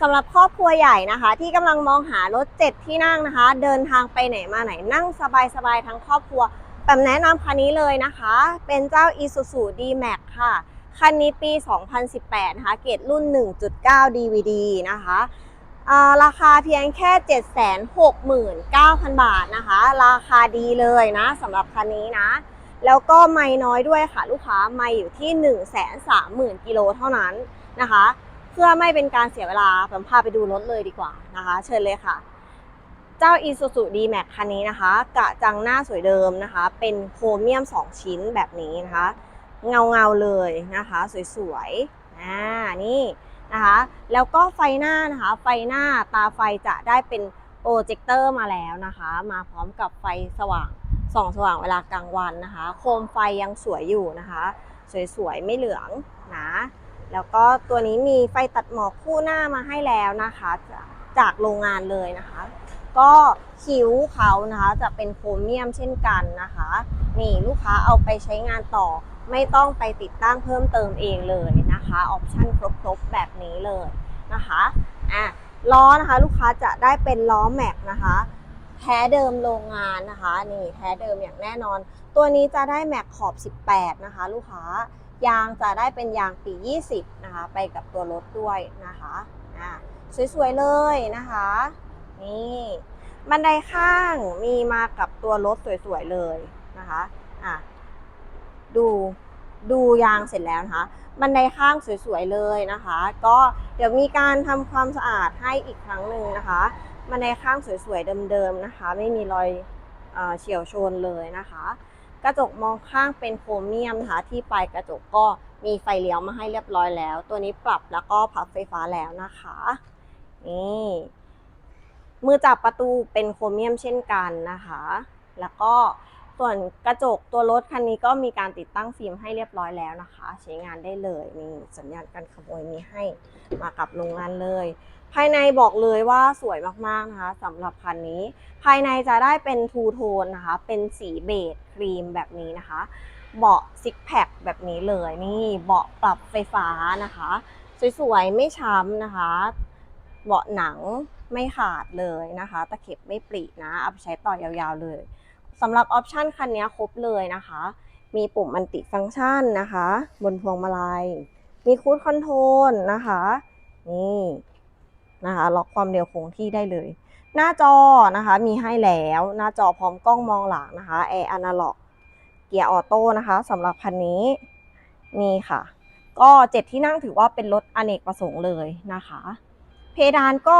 สำหรับครอบครัวใหญ่นะคะ ที่กำลังมองหารถ7ที่นั่งนะคะ เดินทางไปไหนมาไหนนั่งสบายๆทั้งครอบครัวแบบแนะนำคันนี้เลยนะคะ เป็นเจ้า Isuzu D-Max ค่ะ คันนี้ปี 2018 นะคะ เกรดรุ่น 1.9 DVD นะคะราคาเพียงแค่ 769,000 บาทนะคะ ราคาดีเลยนะสำหรับคันนี้นะ แล้วก็ไม่น้อยด้วยค่ะลูกค้าไม่อยู่ที่ 130,000 กิโลเท่านั้นนะคะ พื่อไม่เป็นการเสียเวลาผมพาไปดูรถเลยดีกว่านะคะ เชิญเลยค่ะ เจ้า Isuzu D-Max คันนี้นะคะกระจังหน้าสวยเดิมนะคะ เป็นโครเมียม 2 ชิ้นแบบนี้นะคะ เงาเงาเลยนะคะ สวยๆอ่านี่นะคะ แล้วก็ไฟหน้านะคะ ไฟหน้าตาไฟจะได้เป็นโปรเจคเตอร์มาแล้วนะคะ มาพร้อมกับไฟสว่างส่องสว่างเวลากลางวันนะคะ โคมไฟยังสวยอยู่นะคะ สวยๆ ไม่เหลืองนะ แล้วก็ตัวนี้มีไฟตัดหมอกคู่หน้ามาให้แล้วนะคะ จากโรงงานเลยนะคะ ก็คิ้วเขานะคะจะเป็นโครเมียมเช่นกันนะคะนี่ลูกค้าเอาไปใช้งานต่อ ไม่ต้องไปติดตั้งเพิ่มเติมเองเลยนะคะออปชั่นครบๆแบบนี้เลยนะคะอะล้อนะคะลูกค้าจะได้เป็นล้อแม็กนะคะแท้เดิมโรงงานนะคะนี่แท้เดิมอย่างแน่นอน ตัวนี้จะได้แม็กขอบ 18 นะคะ ลูกค้า ยางจะได้เป็นยางปี 20 นะคะ ไปกับตัวรถด้วยนะคะอะสวยๆเลยนะคะ นี่บันไดข้างมีมากับตัวรถสวยๆเลยนะคะอะดูดูยางเสร็จแล้วนะคะ บันไดข้างสวยๆเลยนะคะ ก็เดี๋ยวมีการทำความสะอาดให้อีกครั้งหนึ่งนะคะ บันไดข้างสวยๆเดิมๆนะคะ ไม่มีรอยเอเฉียวชนเลยนะคะ กระจกมองข้างเป็นโครเมียมนะคะที่ปลายกระจกก็มีไฟเลี้ยวมาให้เรียบร้อยแล้ว ตัวนี้ปรับแล้วก็พับไฟฟ้าแล้วนะคะนี่มือจับประตูเป็นโครเมียมเช่นกันนะคะ แล้วก็ส่วนกระจกตัวรถคันนี้ก็มีการติดตั้งฟิล์มให้เรียบร้อยแล้วนะคะ ใช้งานได้เลยนี่สัญญาณการขโมยมีให้มากับโรงงานเลย ภายในบอกเลยว่าสวยมากๆนะคะสำหรับคันนี้ ภายในจะได้เป็นทูโทนนะคะ เป็นสีเบจครีมแบบนี้นะคะ เบาะซิกแพคแบบนี้เลยนี่เบาะปรับไฟฟ้านะคะ สวยๆ ไม่ช้ำนะคะ เบาะหนังไม่ขาดเลยนะคะ ตะเข็บไม่ปรินะเอาไปใช้ต่อยาวๆเลยสำหรับออปชันคันนี้ครบเลยนะคะ มีปุ่มมันติฟังก์ชันนะคะ บนพวงมาลัย มีคูดคอนโทรลนะคะ นี่ นะคะล็อกความเร็วคงที่ได้เลย หน้าจอนะคะมีให้แล้ว หน้าจอพร้อมกล้องมองหลังนะคะแอร์อนาล็อกเกียร์ออโต้นะคะสำหรับคันนี้นี่ค่ะ ก็เจ็ดที่นั่งถือว่าเป็นรถอเนกประสงค์เลยนะคะ เพดานก็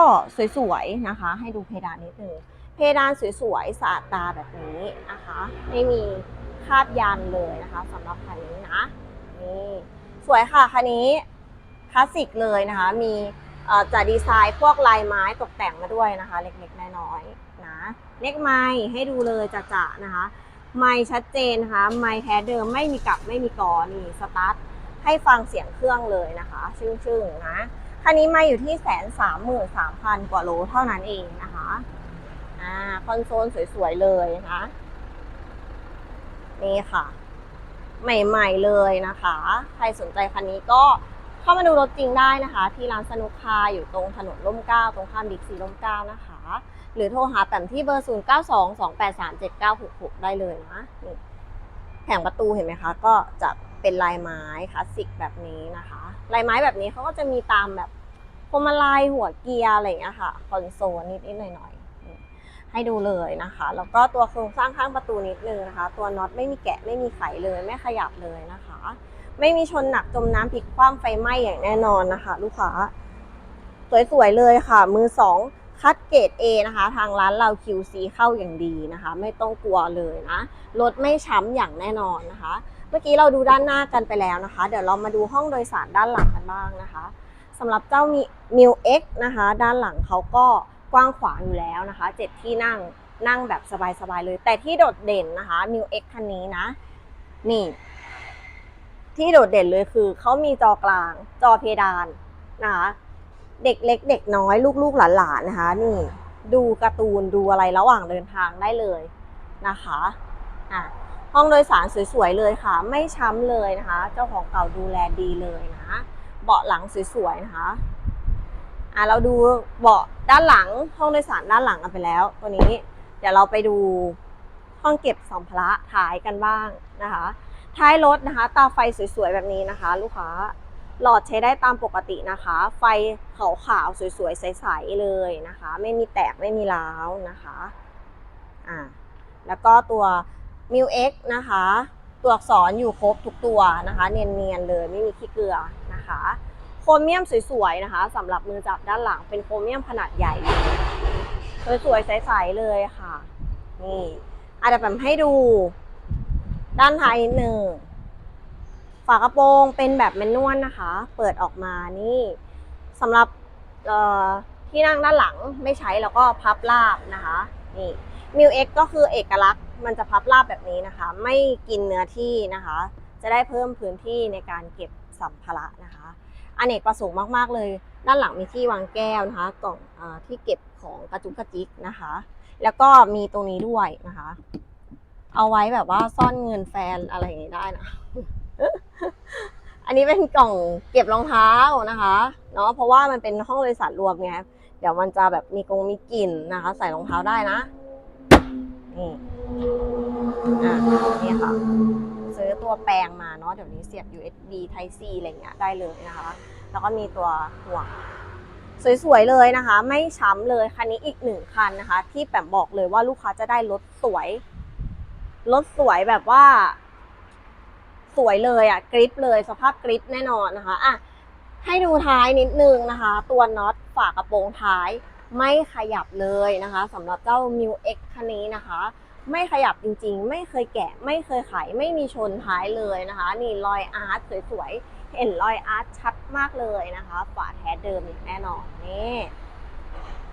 สวยๆนะคะ ให้ดูเพดานนิดนึงเพดานสวยๆสะอาดตาแบบนี้นะคะ ไม่มีคราบยันเลยนะคะสำหรับคันนี้นะนี่สวยค่ะคันนี้คลาสสิกเลยนะคะ มี จะดีไซน์พวกลายไม้ตกแต่งมาด้วยนะคะ เล็กๆน้อยๆนะเล็กไม้ให้ดูเลยจะๆนะคะ ไม้ชัดเจนนะคะ ไม้แท้เดิมไม่มีกลับไม่มีกอนี่สตาร์ทให้ฟังเสียงเครื่องเลยนะคะชึ่งๆนะคันนี้มาอยู่ที่แสนสามหมื่นสามพันกว่าโลเท่านั้นเองนะคะอ่าคอนโซลสวยๆเลยนะคะนี่ค่ะ ใหม่ๆเลยนะคะ ใครสนใจคันนี้ก็ เข้ามาดูรถจริงได้นะคะ ที่ร้านสนุกคาอยู่ตรงถนนร่มเกล้าตรงข้ามบิ๊กซีร่มเกล้านะคะ หรือโทรหาแปมที่เบอร์ 0 9 2 2 8 3 7 9 6 6 ได้เลยนะนี่แผงประตูเห็นไหมคะ ก็จะเป็นลายไม้คลาสสิกแบบนี้นะคะ ลายไม้แบบนี้เขาก็จะมีตามแบบพวงมาลัยหัวเกียร์อะไรอย่างเงี้ยค่ะ คอนโซลนิดๆหน่อยๆ ให้ดูเลยนะคะ แล้วก็ตัวโครงสร้างข้างประตูนิดนึงนะคะ ตัวน็อตไม่มีแกะไม่มีไขเลยไม่ขยับเลยนะคะ ไม่มีชนหนักจมน้ำพลิกคว่ำไฟไหม้อย่างแน่นอนนะคะ ลูกค้า สวยๆเลยค่ะ มือสองคัดเกรด A นะคะ ทางร้านเรา QC เข้าอย่างดีนะคะ ไม่ต้องกลัวเลยนะรถไม่ช้ำอย่างแน่นอนนะคะ เมื่อกี้เราดูด้านหน้ากันไปแล้วนะคะ เดี๋ยวเรามาดูห้องโดยสารด้านหลังกันบ้างนะคะสำหรับเจ้ามี m i l X นะคะ ด้านหลังเขาก็ กว้างขวางอยู่แล้วนะคะเจ็ดที่นั่งนั่งแบบสบายๆเลย แต่ที่โดดเด่นนะคะ m i l X คันนี้นะ นี่ ที่โดดเด่นเลยคือเขามีจอกลาง จอเพดานนะคะเด็กเล็กเด็กน้อยลูกๆหลานๆนะคะ นี่ดูการ์ตูนดูอะไรระหว่างเดินทางได้เลยนะคะอะห้องโดยสารสวยๆเลยค่ะ ไม่ช้ำเลยนะคะ เจ้าของเก่าดูแลดีเลยนะ เบาะหลังสวยๆนะคะ อะเราดูเบาะด้านหลังห้องโดยสารด้านหลังกันไปแล้ว ตัวนี้ เดี๋ยวเราไปดูห้องเก็บสัมภาระท้ายกันบ้างนะคะ ท้ายรถนะคะ ตาไฟสวยๆแบบนี้นะคะ ลูกค้าหลอดใช้ได้ตามปกตินะคะ ไฟขาวๆสวยๆใสๆเลยนะคะ ไม่มีแตกไม่มีร้าวนะคะอ่าแล้วก็ตัว m i u X นะคะ ตัวอักษรอยู่ครบทุกตัวนะคะ เนียนๆเลยไม่มีขี้เกลือนะคะ รเมียมสวยๆนะคะสำหรับมือจับด้านหลังเป็นโครเมียมขนาดใหญ่ สวยๆใสๆเลยค่ะ นี่อาจจะแบบให้ดู ด้านท้ายนิดหนึ่งฝากระโปรงเป็นแบบแมนนวลนะคะ เปิดออกมานี่สำหรับที่นั่งด้านหลังไม่ใช้แล้วก็พับราบนะคะนี่มิวเอ็กก็คือเอกลักษณ์มันจะพับราบแบบนี้นะคะ ไม่กินเนื้อที่นะคะ จะได้เพิ่มพื้นที่ในการเก็บสัมภาระนะคะ อเนกประสงค์มากๆเลย ด้านหลังมีที่วางแก้วนะคะ กล่องอที่เก็บของกระจุกกระจิกนะคะ แล้วก็มีตรงนี้ด้วยนะคะ เอาไว้แบบว่าซ่อนเงินแฟนอะไรอย่างนี้ได้นะอันนี้เป็นกล่องเก็บรองเท้านะคะเนาะเพราะว่ามันเป็นห้องโดยสารรวมไงเดี๋ยวมันจะแบบมีกงมีกลิ่นนะคะ ใส่รองเท้าได้นะนี่อะนี่ค่ะ ตัวแปรงมาเนาะเดี๋ยวนี้เสียบ USB Type C อะไรเงี้ยได้เลยนะคะ แล้วก็มีตัวห่วงสวยๆเลยนะคะ ไม่ช้ำเลยคันนี้อีกหนึ่งคันนะคะ ที่แปมบอกเลยว่าลูกค้าจะได้รถสวยรถสวยแบบว่า สวยเลยอะกริปเลยสภาพกริปแน่นอนนะคะอะให้ดูท้ายนิดนึงนะคะ ตัวน็อตฝากระโปรงท้ายไม่ขยับเลยนะคะสำหรับเจ้า m i u X คันนี้นะคะ ไม่ขยับจริงๆ ไม่เคยแกะ ไม่เคยไข ไม่มีชนท้ายเลยนะคะ นี่รอยอาร์ตสวยๆ เห็นรอยอาร์ตชัดมากเลยนะคะ ฝาแท้เดิมอย่างแน่นอนนี่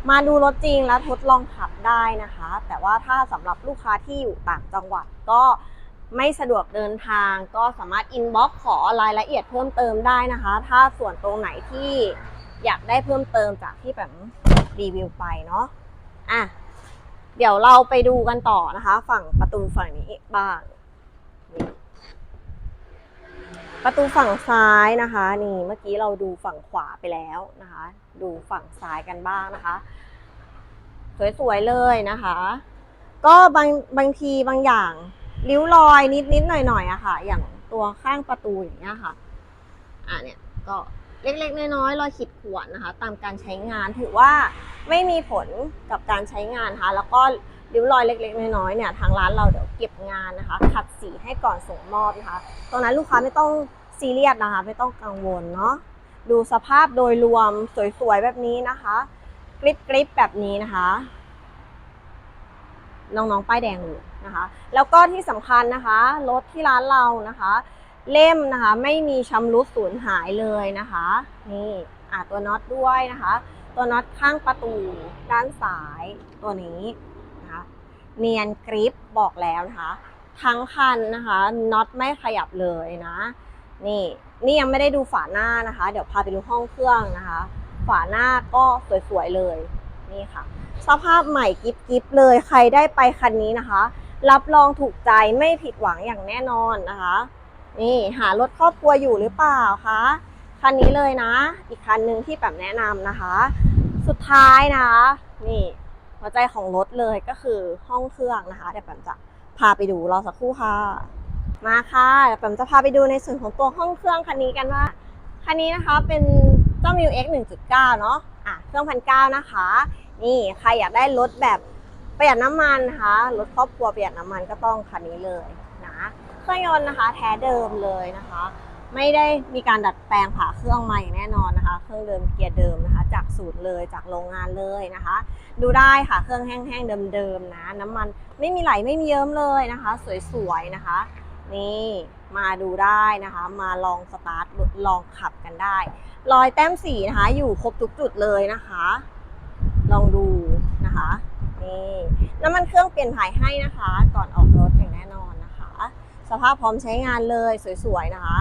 มาดูรถจริงแล้วทดลองขับได้นะคะ แต่ว่าถ้าสำหรับลูกค้าที่อยู่ต่างจังหวัดก็ไม่สะดวกเดินทางก็สามารถอินบ็อกขอรายละเอียดเพิ่มเติมได้นะคะ ถ้าส่วนตรงไหนที่อยากได้เพิ่มเติมจากที่แบบรีวิวไปเนาะอะ เดี๋ยวเราไปดูกันต่อนะคะ ฝั่งประตูฝั่งนี้บ้าง ประตูฝั่งซ้ายนะคะ นี่เมื่อกี้เราดูฝั่งขวาไปแล้วนะคะ ดูฝั่งซ้ายกันบ้างนะคะ สวยๆเลยนะคะ ก็บางบางทีบางอย่างริ้วรอยนิดๆหน่อยๆอะค่ะ อย่างตัวข้างประตูอย่างเงี้ยค่ะ อ่าเนี่ยก็ เล็กๆ น้อยๆรอยขีดข่วนนะคะ ตามการใช้งานถือว่าไม่มีผลกับการใช้งานนะคะแล้วก็ริ้วรอยเล็ก ๆ น้อยๆเนี่ยทางร้านเราเดี๋ยวเก็บงานนะคะ ขัดสีให้ก่อนส่งมอบนะคะตรงนั้นลูกค้าไม่ต้องซีเรียสนะคะ ไม่ต้องกังวลเนาะดูสภาพโดยรวมสวยๆแบบนี้นะคะกริบกริบแบบนี้นะคะ น้องๆป้ายแดงเลยนะคะ แล้วก็ที่สำคัญนะคะ รถที่ร้านเรานะคะ เล่มนะคะ ไม่มีชำรุดสูญหายเลยนะคะ นี่อะตัวน็อตด้วยนะคะ ตัวน็อตข้างประตูด้านซ้ายตัวนี้นะคะเนียนกริปบอกแล้วนะคะทั้งคันนะคะน็อตไม่ขยับเลยนะนี่นี่ยังไม่ได้ดูฝาหน้านะคะ เดี๋ยวพาไปดูห้องเครื่องนะคะ ฝาหน้าก็สวยๆเลยนี่ค่ะ สภาพใหม่กิฟๆเลยใครได้ไปคันนี้นะคะ รับรองถูกใจไม่ผิดหวังอย่างแน่นอนนะคะ นี่หารถครอบครัวอยู่หรือเปล่าคะคันนี้เลยนะ อีกคันหนึ่งที่แบบแนะนำนะคะ สุดท้ายนะคะนี่หัวใจของรถเลยก็คือห้องเครื่องนะคะเดี๋ยวแปมจะพาไปดูรอสักครู่ค่ะ มาค่ะเดี๋ยวแปมจะพาไปดูในส่วนของตัวห้องเครื่องคันนี้กันว่าคันนี้นะคะเป็นเจ้า m i u X 1.9 เนาะอะเครื่องพันเก้านะคะ นี่ใครอยากได้รถแบบประหยัดน้ำมันนะคะรถครอบครัวประหยัดน้ำมันก็ต้องคันนี้เลย เครื่องยนต์นะคะ แท้เดิมเลยนะคะ ไม่ได้มีการดัดแปลงผ่าเครื่องมาอย่างแน่นอนนะคะ เครื่องเดิมเกียร์เดิมนะคะ จากสูตรเลยจากโรงงานเลยนะคะ ดูได้ค่ะเครื่องแห้งๆเดิมๆนะ น้ำมันไม่มีไหลไม่มีเยิ้มเลยนะคะ สวยๆนะคะ นี่มาดูได้นะคะ มาลองสตาร์ทลองขับกันได้รอยแต้มสีนะคะ อยู่ครบทุกจุดเลยนะคะ ลองดูนะคะนี่น้ำมันเครื่องเปลี่ยนถ่ายให้นะคะ ก่อนออกรถ สภาพพร้อมใช้งานเลยสวยๆนะคะ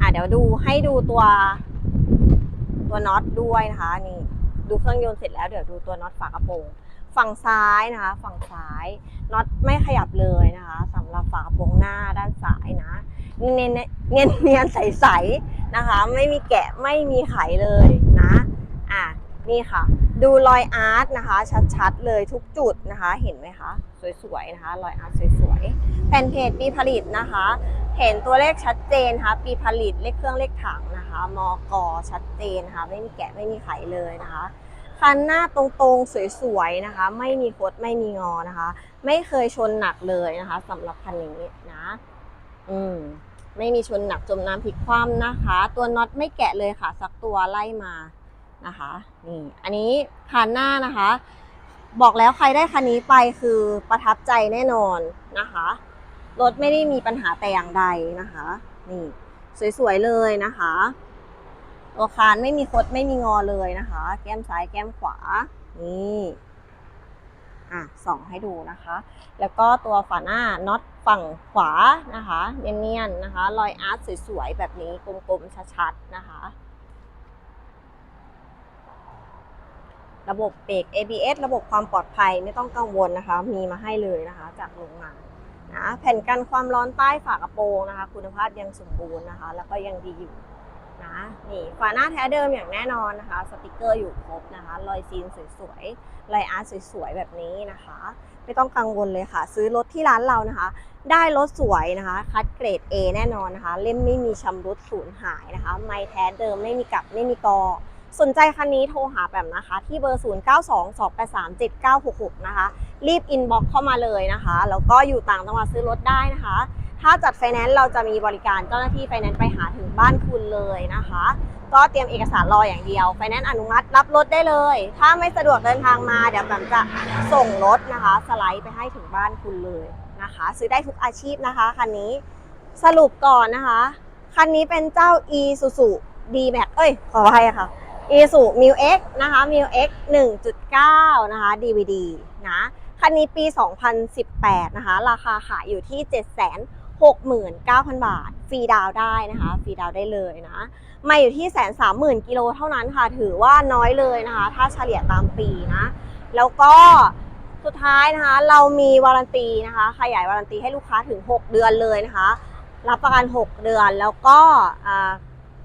อะเดี๋ยวดูให้ดูตัวตัวน็อตด้วยนะคะนี่ดูเครื่องยนต์เสร็จแล้วเดี๋ยวดูตัวน็อตฝากระโปรงฝั่งซ้ายนะคะ ฝั่งซ้ายน็อตไม่ขยับเลยนะคะสำหรับฝากระโปรงหน้าด้านซ้ายนะเนียนเนียนเนียนใสๆนะคะ ไม่มีแกะไม่มีไขเลยนะ อะ นี่ค่ะ ดูรอยอาร์ตนะคะ ชัดๆเลยทุกจุดนะคะ เห็นไหมคะ สวยๆนะคะรอยอาร์ตสวยๆแผ่นเพจปีผลิตนะคะ เห็นตัวเลขชัดเจนนะคะปีผลิตเลขเครื่องเลขถังนะคะมกชัดเจนนะคะไม่มีแกะไม่มีไขเลยนะคะคันหน้าตรงๆสวยๆนะคะ ไม่มีคดไม่มีงอนะคะ ไม่เคยชนหนักเลยนะคะสำหรับคันนี้นะ อืมไม่มีชนหนักจมน้ำพลิกคว่ำนะคะ ตัวน็อตไม่แกะเลยค่ะ สักตัวไล่มา นะคะนี่อันนี้คันหน้านะคะ บอกแล้วใครได้คันนี้ไปคือประทับใจแน่นอนนะคะรถไม่ได้มีปัญหาแต่อย่างใดนะคะนี่สวยๆเลยนะคะตัวคานไม่มีคดไม่มีงอเลยนะคะ แก้มซ้ายแก้มขวานี่อะส่องให้ดูนะคะ แล้วก็ตัวฝาหน้าน็อตฝั่งขวานะคะเนียนๆนะคะ รอยอาร์ตสวยๆแบบนี้กลมๆชัดๆนะคะ ระบบเบรก ABS ระบบความปลอดภัยไม่ต้องกังวลนะคะ มีมาให้เลยนะคะ จากโรงงานนะแผ่นกันความร้อนใต้ฝากระโปรงนะคะ คุณภาพยังสมบูรณ์นะคะ แล้วก็ยังดีอยู่นะนี่ฝาหน้าแท้เดิมอย่างแน่นอนนะคะ สติกเกอร์อยู่ครบนะคะ รอยซีนสวยๆรอยอาร์ตสวยๆแบบนี้นะคะ ไม่ต้องกังวลเลยค่ะ ซื้อรถที่ร้านเรานะคะ ได้รถสวยนะคะ คัดเกรด A แน่นอนนะคะ เล่มไม่มีชำรุดสูญหายนะคะ ไม่แท้เดิมไม่มีกลับไม่มีกอ สนใจคันนี้โทรหาแบบนะคะ ที่เบอร์ 0922837966 นะคะ รีบอินบ็อกเข้ามาเลยนะคะ แล้วก็อยู่ต่างจังหวัดซื้อรถได้นะคะ ถ้าจัดไฟแนนซ์เราจะมีบริการเจ้าหน้าที่ไฟแนนซ์ไปหาถึงบ้านคุณเลยนะคะ ก็เตรียมเอกสารรออย่างเดียวไฟแนนซ์อนุมัติรับรถได้เลย ถ้าไม่สะดวกเดินทางมาเดี๋ยวแบบจะส่งรถนะคะ สไลด์ไปให้ถึงบ้านคุณเลยนะคะ ซื้อได้ทุกอาชีพนะคะคันนี้สรุปก่อนนะคะ คันนี้เป็นเจ้า e s u s u d max เอ้ย ขออภัยค่ะ e s u m i l x นะคะ m i l x 1.9นะคะ DVD นะคันนี้ปี 2018 นะคะ ราคาขายอยู่ที่ 769,000 บาท ฟรีดาวได้นะคะ ฟรีดาวได้เลยนะ มาอยู่ที่130,000กิโลเท่านั้นค่ะ ถือว่าน้อยเลยนะคะ ถ้าเฉลี่ยตามปีนะ แล้วก็สุดท้ายนะคะ เรามีวารันตีนะคะ ขยายวารันตีให้ลูกค้าถึง 6 เดือนเลยนะคะ รับประกัน 6 เดือนแล้วก็อ่า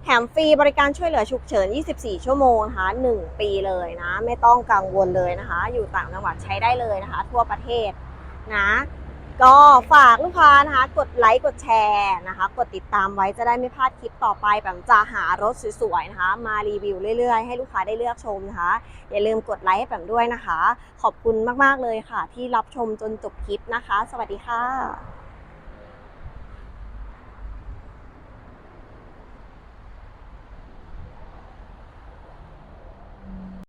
แถมฟรีบริการช่วยเหลือฉุกเฉิน 24 ชั่วโมงนะคะ1ปีเลยนะ ไม่ต้องกังวลเลยนะคะ อยู่ต่างจังหวัดใช้ได้เลยนะคะ ทั่วประเทศนะ ก็ฝากลูกค้านะคะ กดไลค์ กดแชร์นะคะ กดติดตามไว้จะได้ไม่พลาดคลิปต่อไปแบบจะหารถสวยๆนะคะ มารีวิวเรื่อยๆ ให้ลูกค้าได้เลือกชมนะคะ อย่าลืมกดไลค์ให้แบบด้วยนะคะ ขอบคุณมากๆเลยค่ะ ที่รับชมจนจบคลิปนะคะ สวัสดีค่ะ